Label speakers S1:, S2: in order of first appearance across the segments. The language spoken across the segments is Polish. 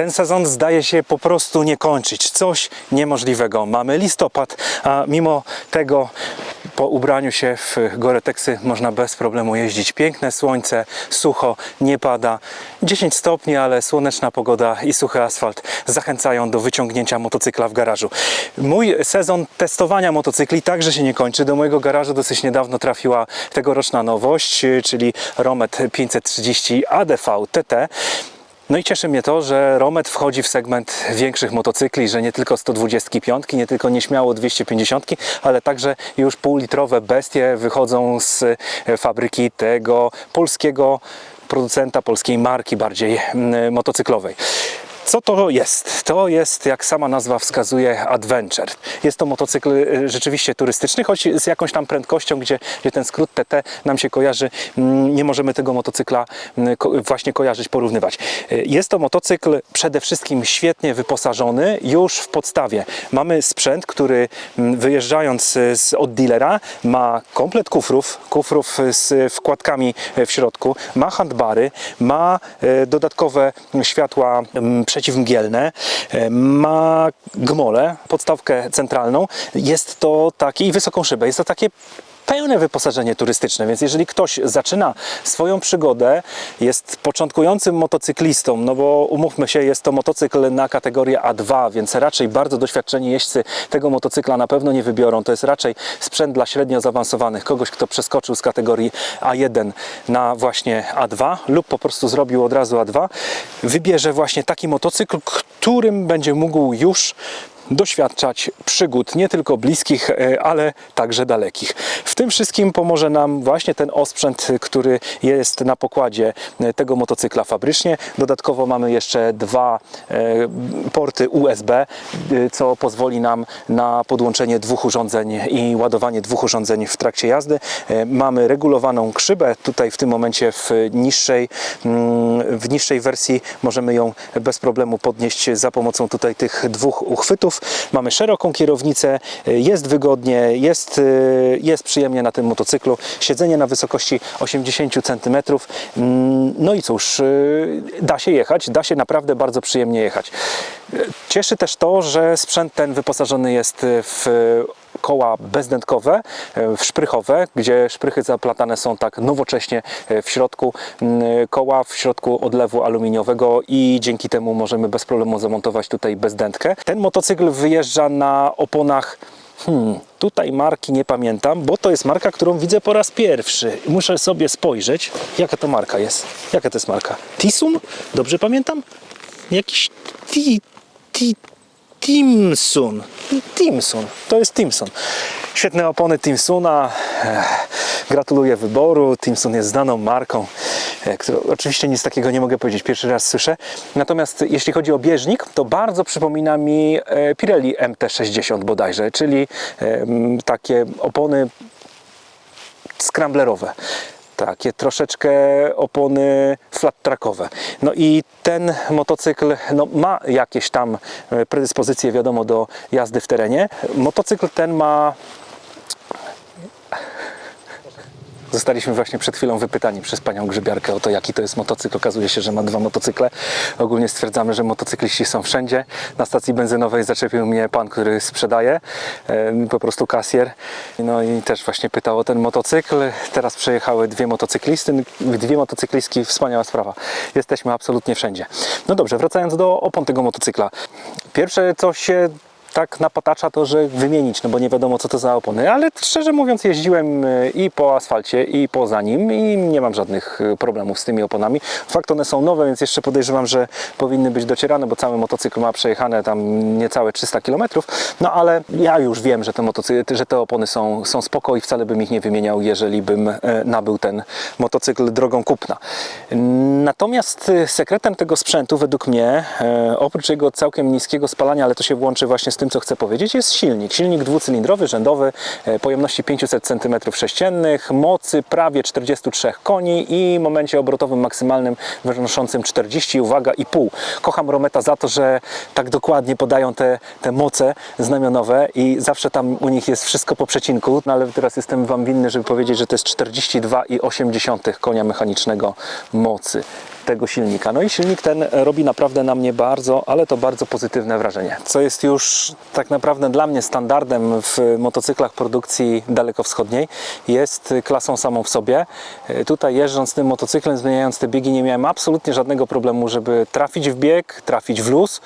S1: ten sezon zdaje się po prostu nie kończyć. Coś niemożliwego. Mamy listopad, a mimo tego po ubraniu się w Goreteksy można bez problemu jeździć. Piękne słońce, sucho, nie pada. 10 stopni, ale słoneczna pogoda i suchy asfalt zachęcają do wyciągnięcia motocykla w garażu. Mój sezon testowania motocykli także się nie kończy. Do mojego garażu dosyć niedawno trafiła tegoroczna nowość, czyli Romet 530 ADV TT. No i cieszy mnie to, że Romet wchodzi w segment większych motocykli, że nie tylko 125, nie tylko nieśmiało 250, ale także już półlitrowe bestie wychodzą z e, fabryki tego polskiego producenta, polskiej marki bardziej mm, motocyklowej. Co to jest? To jest, jak sama nazwa wskazuje, adventure. Jest to motocykl e, rzeczywiście turystyczny, choć z jakąś tam prędkością, gdzie, gdzie ten skrót TT nam się kojarzy, mm, nie możemy tego motocykla mm, właśnie kojarzyć, porównywać. E, Jest to motocykl przede wszystkim świetnie wyposażony już w podstawie. Mamy sprzęt, który mm, wyjeżdżając e, z, od dealera ma komplet kufrów, kufrów z wkładkami w środku, ma handbary, ma dodatkowe światła mm, przeciwmgielne, e, ma gmole, podstawkę centralną. Jest to taki i wysoką szybę. Jest to takie pełne wyposażenie turystyczne, więc jeżeli ktoś zaczyna swoją przygodę, jest początkującym motocyklistą, no bo umówmy się, jest to motocykl na kategorię A2, więc raczej bardzo doświadczeni jeźdźcy tego motocykla na pewno nie wybiorą. To jest raczej sprzęt dla średnio zaawansowanych, kogoś, kto przeskoczył z kategorii A1 na właśnie A2 lub po prostu zrobił od razu A2, wybierze właśnie taki motocykl, którym będzie mógł już doświadczać przygód nie tylko bliskich, e, ale także dalekich. W tym wszystkim pomoże nam właśnie ten osprzęt, który jest na pokładzie e, tego motocykla fabrycznie. Dodatkowo mamy jeszcze dwa e, porty USB, co pozwoli nam na podłączenie dwóch urządzeń i ładowanie dwóch urządzeń w trakcie jazdy. Mamy regulowaną krzybę. Tutaj w tym momencie w niższej, mm, w niższej wersji możemy ją bez problemu podnieść za pomocą tutaj tych dwóch uchwytów. Mamy szeroką kierownicę, e, jest wygodnie, jest, e, jest przyjemnie na tym motocyklu. Siedzenie na wysokości 80 cm. Mm, No i cóż, e, da się jechać, da się naprawdę bardzo przyjemnie jechać. Cieszy też to, że sprzęt ten wyposażony jest w koła bezdętkowe, e, szprychowe, gdzie szprychy zaplatane są tak nowocześnie e, w środku, koła w środku odlewu aluminiowego i dzięki temu możemy bez problemu zamontować tutaj bezdętkę. Ten motocykl wyjeżdża na oponach Hmm, tutaj marki nie pamiętam, bo to jest marka, którą widzę po raz pierwszy. Muszę sobie spojrzeć, jaka to marka jest. Jaka to jest marka? Tisum? Dobrze pamiętam? Jakiś ti, ti, Timsun. Timsun. To jest Timsun. Świetne opony Timsuna. Gratuluję wyboru. Timsun jest znaną marką, e, oczywiście nic takiego nie mogę powiedzieć. Pierwszy raz słyszę. Natomiast jeśli chodzi o bieżnik, to bardzo przypomina mi e, Pirelli MT60 bodajże, czyli takie opony scramblerowe. Takie troszeczkę opony flat trackowe. No i ten motocykl no, ma jakieś tam e, predyspozycje, wiadomo, do jazdy w terenie. Motocykl ten ma Zostaliśmy właśnie przed chwilą wypytani przez panią grzybiarkę o to, jaki to jest motocykl. Okazuje się, że ma dwa motocykle. Ogólnie stwierdzamy, że motocykliści są wszędzie. Na stacji benzynowej zaczepił mnie pan, który sprzedaje, po prostu kasjer. No i też właśnie pytał o ten motocykl. Teraz przejechały dwie motocyklisty, dwie motocyklistki, wspaniała sprawa. Jesteśmy absolutnie wszędzie. No dobrze, wracając do opon tego motocykla. Pierwsze, co się tak napatacza to, że wymienić, no bo nie wiadomo co to za opony, ale szczerze mówiąc jeździłem y, i po asfalcie i poza nim i nie mam żadnych y, problemów z tymi oponami. Fakt one są nowe, więc jeszcze podejrzewam, że powinny być docierane, bo cały motocykl ma przejechane tam niecałe 300 km, no ale ja już wiem, że te, że te opony są, są spoko i wcale bym ich nie wymieniał, jeżeli bym e, nabył ten motocykl drogą kupna. Natomiast sekretem tego sprzętu według mnie, e, oprócz jego całkiem niskiego spalania, ale to się włączy właśnie z tym, co chcę powiedzieć, jest silnik. Silnik dwucylindrowy, rzędowy, e, pojemności 500 cm3, mocy prawie 43 koni i momencie obrotowym maksymalnym wynoszącym 40, uwaga, i pół. Kocham Rometa za to, że tak dokładnie podają te, te moce znamionowe i zawsze tam u nich jest wszystko po przecinku, no ale teraz jestem Wam winny, żeby powiedzieć, że to jest 42,8 konia mechanicznego mocy. Tego silnika. No i silnik ten robi naprawdę na mnie bardzo, ale to bardzo pozytywne wrażenie. Co jest już tak naprawdę dla mnie standardem w motocyklach produkcji dalekowschodniej, jest klasą samą w sobie. Tutaj jeżdżąc tym motocyklem, zmieniając te biegi, nie miałem absolutnie żadnego problemu, żeby trafić w bieg, trafić w luz,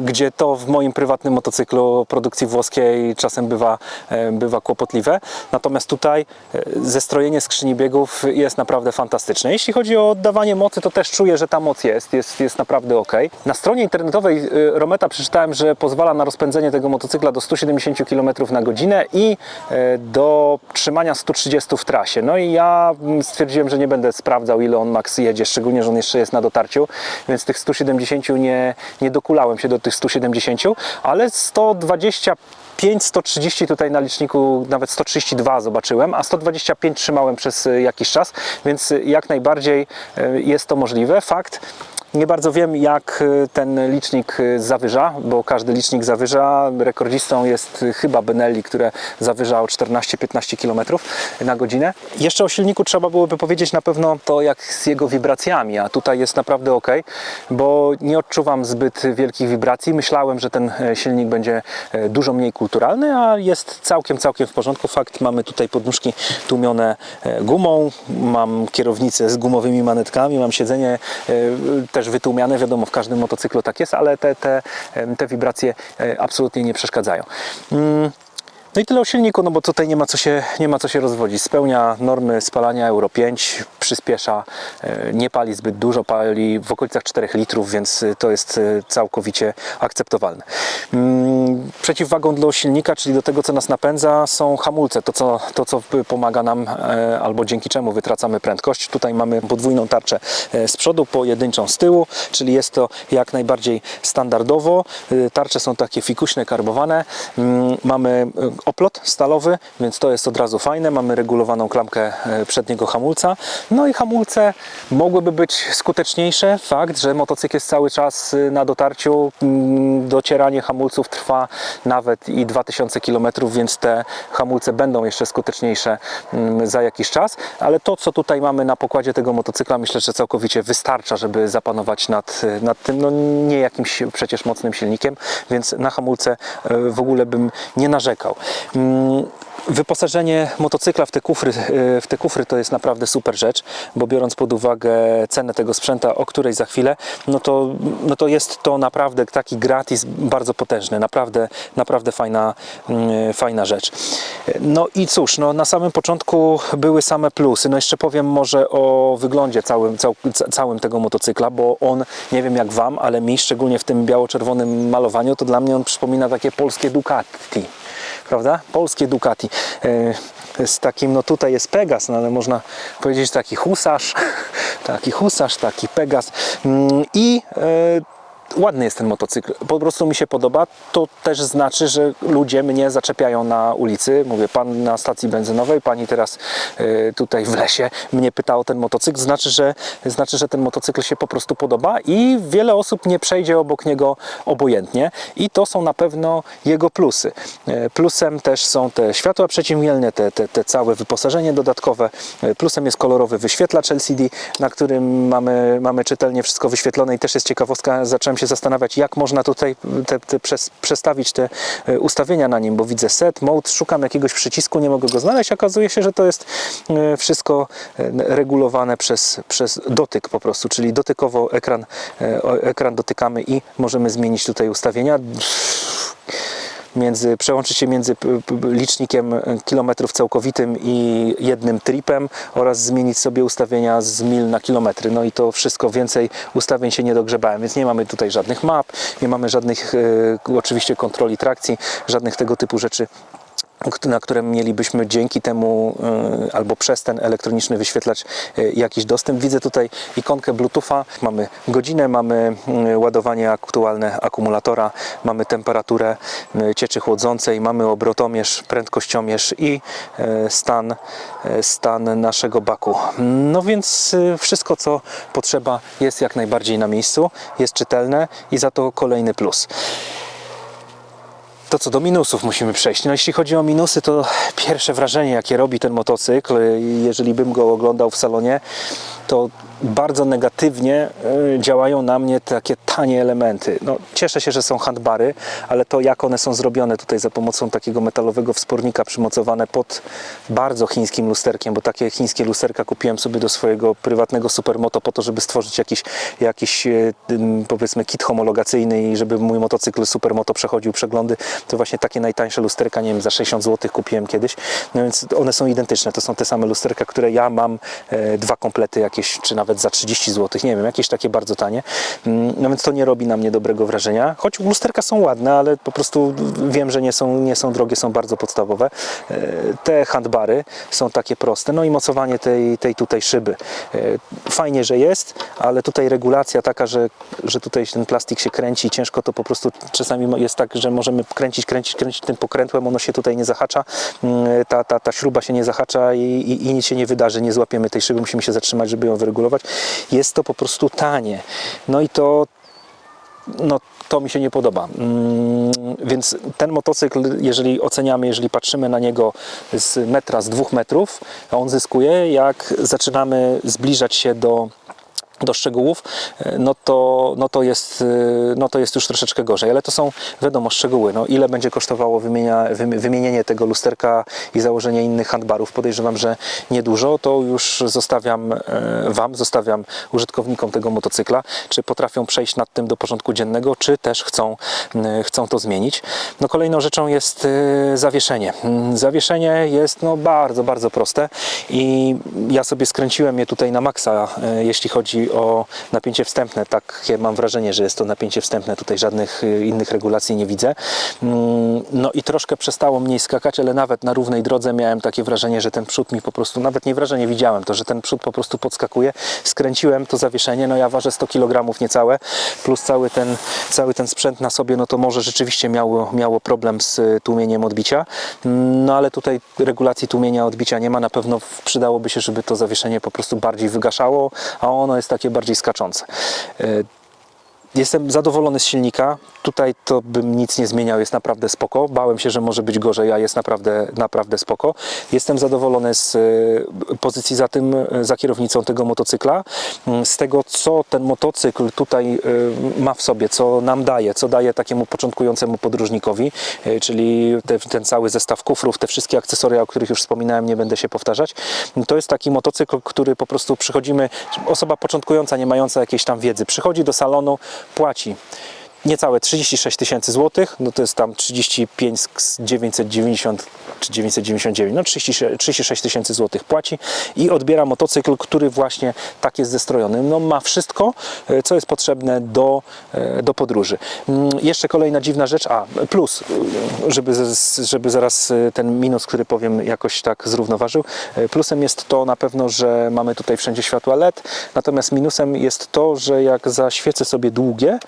S1: gdzie to w moim prywatnym motocyklu produkcji włoskiej czasem bywa, e, bywa kłopotliwe. Natomiast tutaj e, zestrojenie skrzyni biegów jest naprawdę fantastyczne. Jeśli chodzi o oddawanie mocy, to też czuję, że ta moc jest, jest, jest naprawdę ok. Na stronie internetowej e, Rometa przeczytałem, że pozwala na rozpędzenie tego motocykla do 170 km na godzinę i e, do trzymania 130 w trasie. No i ja mm, stwierdziłem, że nie będę sprawdzał, ile on max jedzie, szczególnie, że on jeszcze jest na dotarciu, więc tych 170 nie, nie dokulałem się do tych 170, ale 125, 130 tutaj na liczniku, nawet 132 zobaczyłem, a 125 trzymałem przez e, jakiś czas, więc e, jak najbardziej e, jest to możliwe. Fakt, nie bardzo wiem, jak y, ten licznik y, zawyża, bo każdy licznik zawyża. Rekordzistą jest y, chyba Benelli, które zawyża o 14-15 km na godzinę. Jeszcze o silniku trzeba byłoby powiedzieć na pewno to, jak z jego wibracjami, a tutaj jest naprawdę ok, bo nie odczuwam zbyt wielkich wibracji. Myślałem, że ten e, silnik będzie e, dużo mniej kulturalny, a jest całkiem, całkiem w porządku. Fakt, mamy tutaj podnóżki tłumione e, gumą, mam kierownicę z gumowymi manetkami, mam siedzenie e, też wytłumiane, wiadomo, w każdym motocyklu tak jest, ale te, te, te wibracje e, absolutnie nie przeszkadzają. No i tyle o silniku, no bo tutaj nie ma co się, nie ma co się rozwodzić. Spełnia normy spalania Euro 5, przyspiesza, e, nie pali zbyt dużo, pali w okolicach 4 litrów, więc e, to jest e, całkowicie akceptowalne. Mm, Przeciwwagą dla silnika, czyli do tego, co nas napędza, są hamulce. To, co, to, co pomaga nam, albo dzięki czemu wytracamy prędkość. Tutaj mamy podwójną tarczę z przodu, pojedynczą z tyłu, czyli jest to jak najbardziej standardowo. Tarcze są takie fikuśne, karbowane. Mm, Mamy oplot stalowy, więc to jest od razu fajne. Mamy regulowaną klamkę e, przedniego hamulca. No i hamulce mogłyby być skuteczniejsze. Fakt, że motocykl jest cały czas y, na dotarciu. mm, Docieranie hamulców trwa nawet i 2000 km, więc te hamulce będą jeszcze skuteczniejsze mm, za jakiś czas. Ale to, co tutaj mamy na pokładzie tego motocykla, myślę, że całkowicie wystarcza, żeby zapanować nad, nad tym, no nie jakimś przecież mocnym silnikiem, więc na hamulce e, w ogóle bym nie narzekał. Mm, Wyposażenie motocykla w te, kufry, e, w te kufry to jest naprawdę super rzecz, bo biorąc pod uwagę cenę tego sprzęta, o której za chwilę, no to, no to jest to naprawdę taki gratis bardzo potężny, naprawdę, naprawdę fajna, mm, fajna rzecz. No i cóż, no na samym początku były same plusy. No jeszcze powiem może o wyglądzie całym, cał, ca- całym tego motocykla, bo on, nie wiem jak Wam, ale mi szczególnie w tym biało-czerwonym malowaniu, to dla mnie on przypomina takie polskie Ducati prawda? Polskie Ducati. E, Z takim, no tutaj jest Pegas, no ale można powiedzieć taki husarz, taki husarz, taki Pegas. Mm, I e, ładny jest ten motocykl. Po prostu mi się podoba. To też znaczy, że ludzie mnie zaczepiają na ulicy. Mówię, pan na stacji benzynowej, pani teraz e, tutaj w lesie mnie pyta o ten motocykl. Znaczy że, znaczy, że ten motocykl się po prostu podoba i wiele osób nie przejdzie obok niego obojętnie. I to są na pewno jego plusy. E, Plusem też są te światła przeciwmielne, te, te, te całe wyposażenie dodatkowe. E, Plusem jest kolorowy wyświetlacz LCD, na którym mamy, mamy czytelnie wszystko wyświetlone i też jest ciekawostka. Zacząłem się zastanawiać, jak można tutaj te, te przes, przestawić te e, ustawienia na nim, bo widzę set, mode, szukam jakiegoś przycisku, nie mogę go znaleźć. Okazuje się, że to jest e, wszystko e, regulowane przez, przez dotyk po prostu, czyli dotykowo ekran, ekran dotykamy i możemy zmienić tutaj ustawienia między, przełączyć się między licznikiem e, kilometrów całkowitym i jednym tripem oraz zmienić sobie ustawienia z mil na kilometry. No i to wszystko więcej ustawień się nie dogrzebałem, więc nie mamy tutaj żadnych map, nie mamy żadnych e, oczywiście kontroli trakcji, żadnych tego typu rzeczy na które mielibyśmy dzięki temu e, albo przez ten elektroniczny wyświetlacz e, jakiś dostęp. Widzę tutaj ikonkę Bluetootha, mamy godzinę, mamy mm, ładowanie aktualne akumulatora, mamy temperaturę e, cieczy chłodzącej, mamy obrotomierz, prędkościomierz i e, stan, e, stan naszego baku. No więc e, wszystko co potrzeba jest jak najbardziej na miejscu, jest czytelne i za to kolejny plus. To co do minusów musimy przejść. No jeśli chodzi o minusy, to pierwsze wrażenie, jakie robi ten motocykl, jeżeli bym go oglądał w salonie, to bardzo negatywnie y, działają na mnie takie tanie elementy. No, cieszę się, że są handbary, ale to jak one są zrobione tutaj za pomocą takiego metalowego wspornika przymocowane pod bardzo chińskim lusterkiem, bo takie chińskie lusterka kupiłem sobie do swojego prywatnego supermoto po to, żeby stworzyć jakiś, jakiś e, powiedzmy kit homologacyjny i żeby mój motocykl supermoto przechodził przeglądy, to właśnie takie najtańsze lusterka, nie wiem, za 60 zł kupiłem kiedyś, no więc one są identyczne, to są te same lusterka, które ja mam, e, dwa komplety jakieś, czy nawet za 30 zł, nie wiem, jakieś takie bardzo tanie, Mm, no więc to nie robi na mnie dobrego wrażenia, choć lusterka są ładne, ale po prostu wiem, że nie są, nie są drogie, są bardzo podstawowe. E, Te handbary są takie proste, no i mocowanie tej, tej tutaj szyby. E, Fajnie, że jest, ale tutaj regulacja taka, że, że tutaj ten plastik się kręci, ciężko to po prostu czasami jest tak, że możemy kręcić, kręcić, kręcić tym pokrętłem, ono się tutaj nie zahacza, Mm, ta, ta, ta śruba się nie zahacza i, i, i nic się nie wydarzy, nie złapiemy tej szyby, musimy się zatrzymać, żeby ją wyregulować. Jest to po prostu tanie. No i to, no, to mi się nie podoba. Mm, Więc ten motocykl, jeżeli oceniamy, jeżeli patrzymy na niego z metra, z dwóch metrów, on zyskuje. Jak zaczynamy zbliżać się do do szczegółów, e, no to, no, to jest, e, no to jest już troszeczkę gorzej, ale to są wiadomo szczegóły. No, ile będzie kosztowało wymienia, wymi- wymienienie tego lusterka i założenie innych handbarów? Podejrzewam, że niedużo. To już zostawiam e, Wam, zostawiam użytkownikom tego motocykla, czy potrafią przejść nad tym do porządku dziennego, czy też chcą, chcą to zmienić. No, kolejną rzeczą jest zawieszenie. Mm, Zawieszenie jest no, bardzo, bardzo proste i ja sobie skręciłem je tutaj na maksa, jeśli chodzi o napięcie wstępne. Takie mam wrażenie, że jest to napięcie wstępne. Tutaj żadnych e, innych regulacji nie widzę. Mm, No i troszkę przestało mniej skakać, ale nawet na równej drodze miałem takie wrażenie, że ten przód mi po prostu, nawet nie wrażenie, widziałem to, że ten przód po prostu podskakuje. Skręciłem to zawieszenie, no ja ważę 100 kg niecałe, plus cały ten, cały ten sprzęt na sobie, no to może rzeczywiście miało, miało problem z e, tłumieniem odbicia. No ale tutaj regulacji tłumienia odbicia nie ma. Na pewno przydałoby się, żeby to zawieszenie po prostu bardziej wygaszało, a ono jest takie bardziej skaczące. Jestem zadowolony z silnika. Tutaj to bym nic nie zmieniał, jest naprawdę spoko. Bałem się, że może być gorzej, a jest naprawdę, naprawdę spoko. Jestem zadowolony z e, pozycji za tym, e, za kierownicą tego motocykla, Mm, z tego, co ten motocykl tutaj e, ma w sobie, co nam daje, co daje takiemu początkującemu podróżnikowi, czyli te, ten cały zestaw kufrów, te wszystkie akcesoria, o których już wspominałem, nie będę się powtarzać. To jest taki motocykl, który po prostu przychodzimy, osoba początkująca, nie mająca jakiejś tam wiedzy, przychodzi do salonu, płaci niecałe 36 tysięcy złotych, no to jest tam 35 z 990 czy 999, no 36 36 tysięcy złotych płaci i odbiera motocykl, który właśnie tak jest zestrojony. No ma wszystko, e, co jest potrzebne do, e, do podróży. Mm, Jeszcze kolejna dziwna rzecz, a plus, e, żeby, żeby zaraz ten minus, który powiem jakoś tak zrównoważył, plusem jest to na pewno, że mamy tutaj wszędzie światła LED, natomiast minusem jest to, że jak zaświecę sobie długie,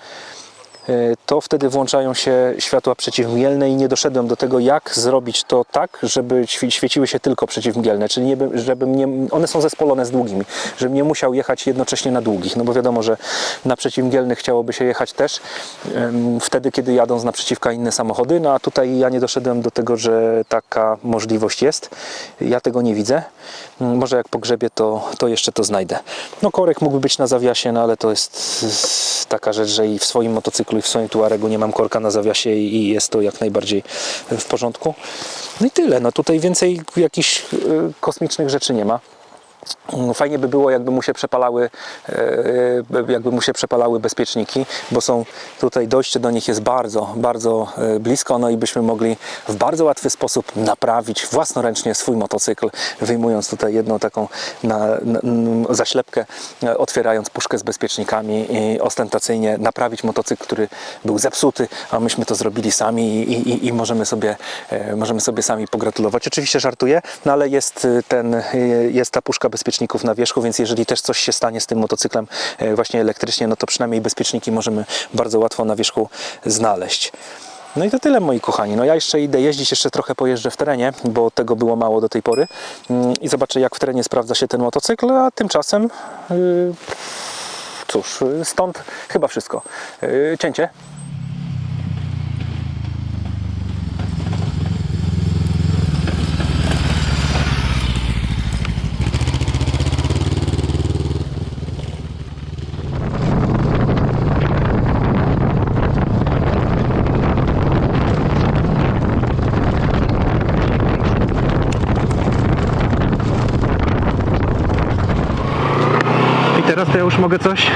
S1: to wtedy włączają się światła przeciwmgielne i nie doszedłem do tego, jak zrobić to tak, żeby świe- świeciły się tylko przeciwmgielne, czyli żebym nie, one są zespolone z długimi, żebym nie musiał jechać jednocześnie na długich, no bo wiadomo, że na przeciwmgielnych chciałoby się jechać też wtedy, kiedy jadą z naprzeciwka inne samochody, no a tutaj ja nie doszedłem do tego, że taka możliwość jest. Ja tego nie widzę. Mm, Może jak pogrzebie, to, to jeszcze to znajdę. No korek mógłby być na zawiasie, no ale to jest taka rzecz, że i w swoim motocyklu i w swoim Tuaregu nie mam korka na zawiasie i jest to jak najbardziej w porządku. No i tyle. No tutaj więcej jakichś y, kosmicznych rzeczy nie ma. Mm, Fajnie by było, jakby mu się przepalały, e, jakby mu się przepalały bezpieczniki, bo są tutaj dojście do nich jest bardzo, bardzo e, blisko, no i byśmy mogli w bardzo łatwy sposób naprawić własnoręcznie swój motocykl, wyjmując tutaj jedną taką na, na, zaślepkę, e, otwierając puszkę z bezpiecznikami i ostentacyjnie naprawić motocykl, który był zepsuty, a myśmy to zrobili sami i, i, i możemy, sobie, e, możemy sobie sami pogratulować. Oczywiście żartuję, no ale jest ten, jest ta puszka bezpieczników na wierzchu, więc jeżeli też coś się stanie z tym motocyklem e, właśnie elektrycznie, no to przynajmniej bezpieczniki możemy bardzo łatwo na wierzchu znaleźć. No i to tyle moi kochani. No ja jeszcze idę jeździć, jeszcze trochę pojeżdżę w terenie, bo tego było mało do tej pory Mm, i zobaczę jak w terenie sprawdza się ten motocykl, a tymczasem yy, cóż, y, stąd chyba wszystko. Yy, cięcie. Już mogę coś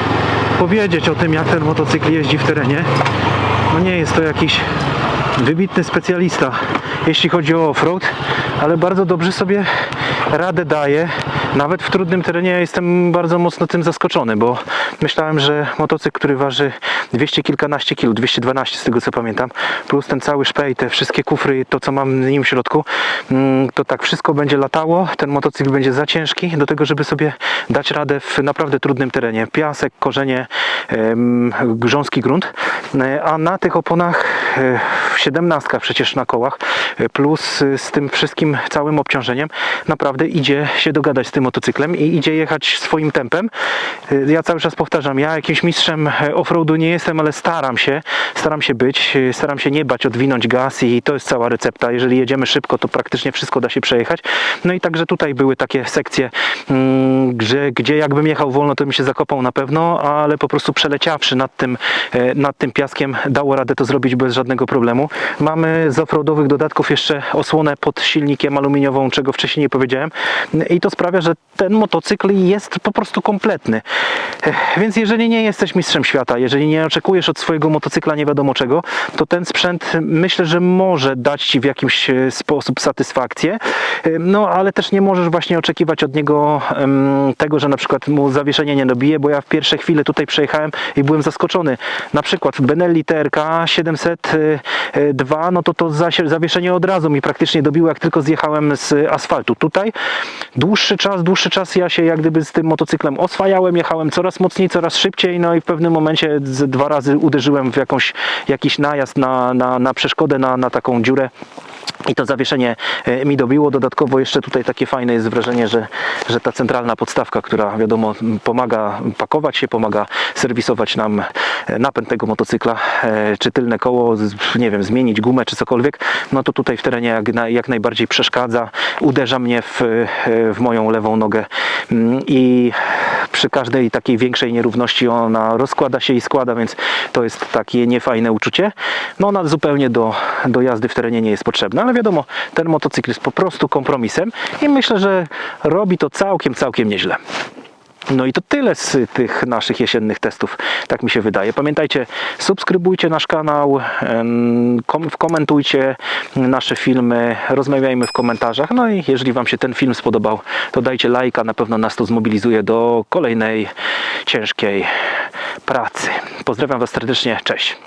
S1: powiedzieć o tym, jak ten motocykl jeździ w terenie. No nie jest to jakiś wybitny specjalista, jeśli chodzi o offroad, ale bardzo dobrze sobie radę daje. Nawet w trudnym terenie jestem bardzo mocno tym zaskoczony, bo myślałem, że motocykl, który waży 200 kilkanaście kilo, 212 z tego co pamiętam, plus ten cały szpej, te wszystkie kufry, to co mam w nim w środku, mm, to tak wszystko będzie latało, ten motocykl będzie za ciężki do tego, żeby sobie dać radę w naprawdę trudnym terenie. Piasek, korzenie, grząski grunt, E, a na tych oponach e, 17 przecież na kołach, e, plus z tym wszystkim całym obciążeniem, naprawdę idzie się dogadać z tym motocyklem i idzie jechać swoim tempem. E, Ja cały czas powtarzam, ja jakimś mistrzem e, offroadu nie jestem, ale staram się, staram się być, e, staram się nie bać, odwinąć gaz i to jest cała recepta. Jeżeli jedziemy szybko, to praktycznie wszystko da się przejechać. No i także tutaj były takie sekcje, mm, że, gdzie jakbym jechał wolno, to bym się zakopał na pewno, ale po prostu przeleciawszy nad tym, e, nad tym piaskiem, dało radę to zrobić bez żadnego problemu. Mamy z offroadowych dodatków jeszcze osłonę pod silnikiem aluminiową, czego wcześniej nie powiedziałem. I to sprawia, że ten motocykl jest po prostu kompletny. Więc jeżeli nie jesteś mistrzem świata, jeżeli nie oczekujesz od swojego motocykla nie wiadomo czego, to ten sprzęt myślę, że może dać Ci w jakimś e, sposób satysfakcję. No ale też nie możesz właśnie oczekiwać od niego tego, że na przykład mu zawieszenie nie dobije, bo ja w pierwsze chwile tutaj przejechałem i byłem zaskoczony. Na przykład w Benelli TRK 702, no to to zawieszenie od razu mi praktycznie dobiło, jak tylko zjechałem z asfaltu. Tutaj dłuższy czas, dłuższy czas ja się jak gdyby z tym motocyklem oswajałem, jechałem coraz mocniej, coraz szybciej, no i w pewnym momencie dwa razy uderzyłem w jakąś, jakiś najazd na, na, na przeszkodę, na, na taką dziurę. I to zawieszenie e, mi dobiło. Dodatkowo jeszcze tutaj takie fajne jest wrażenie, że, że ta centralna podstawka, która wiadomo pomaga pakować się, pomaga serwisować nam e, napęd tego motocykla, e, czy tylne koło, nie wiem, zmienić gumę czy cokolwiek, no to tutaj w terenie jak, na, jak najbardziej przeszkadza. Uderza mnie w, w moją lewą nogę Mm, i przy każdej takiej większej nierówności ona rozkłada się i składa, więc to jest takie niefajne uczucie. No ona zupełnie do, do jazdy w terenie nie jest potrzebna, ale wiadomo, ten motocykl jest po prostu kompromisem i myślę, że robi to całkiem, całkiem nieźle. No i to tyle z tych naszych jesiennych testów, tak mi się wydaje. Pamiętajcie, subskrybujcie nasz kanał, kom- komentujcie nasze filmy, rozmawiajmy w komentarzach. No i jeżeli Wam się ten film spodobał, to dajcie lajka, na pewno nas to zmobilizuje do kolejnej ciężkiej pracy. Pozdrawiam Was serdecznie, cześć.